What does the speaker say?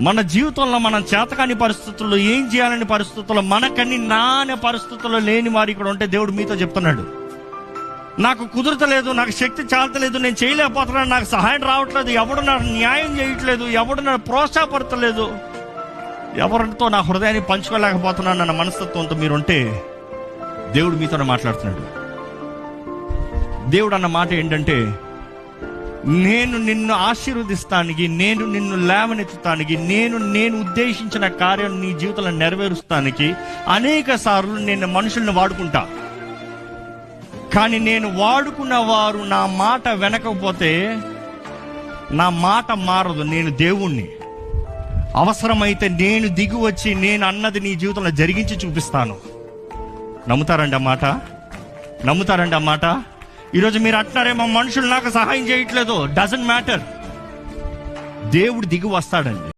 మన జీవితంలో మనం చేతకాని పరిస్థితుల్లో ఏం చేయాలని పరిస్థితుల్లో మనకని నానే పరిస్థితుల్లో లేని వారు ఇక్కడ ఉంటే దేవుడు మీతో చెప్తున్నాడు. నాకు కుదురతలేదు నాకు శక్తి చాలతలేదు నేను చేయలేకపోతున్నాను నాకు సహాయం రావట్లేదు ఎవడు నాకు న్యాయం చేయట్లేదు ఎవడు నాకు ప్రోత్సాహపడతలేదు ఎవరితో నా హృదయాన్ని పంచుకోలేకపోతున్నాను అన్న మనస్తత్వంతో మీరుంటే దేవుడు మీతోనే మాట్లాడుతున్నాడు. దేవుడు అన్న మాట ఏంటంటే నేను నిన్ను ఆశీర్వదిస్తానికి నేను నిన్ను లేవనెత్తుతానికి నేను నేను ఉద్దేశించిన కార్యం నీ జీవితంలో నెరవేరుస్తానికి అనేక సార్లు నేను మనుషుల్ని వాడుకుంటా. కానీ నేను వాడుకున్న వారు నా మాట వెనకపోతే నా మాట మారదు. నేను దేవుణ్ణి. అవసరమైతే నేను దిగి వచ్చి నేను అన్నది నీ జీవితంలో జరిగించి చూపిస్తాను. నమ్ముతారండి ఆ మాట? నమ్ముతారండి ఆ మాట? ఈరోజు మీరు అంటున్నారేమో మనుషులు నాకు సహాయం చేయట్లేదు. డజంట్ మ్యాటర్ దేవుడు దిగి వస్తాడండి.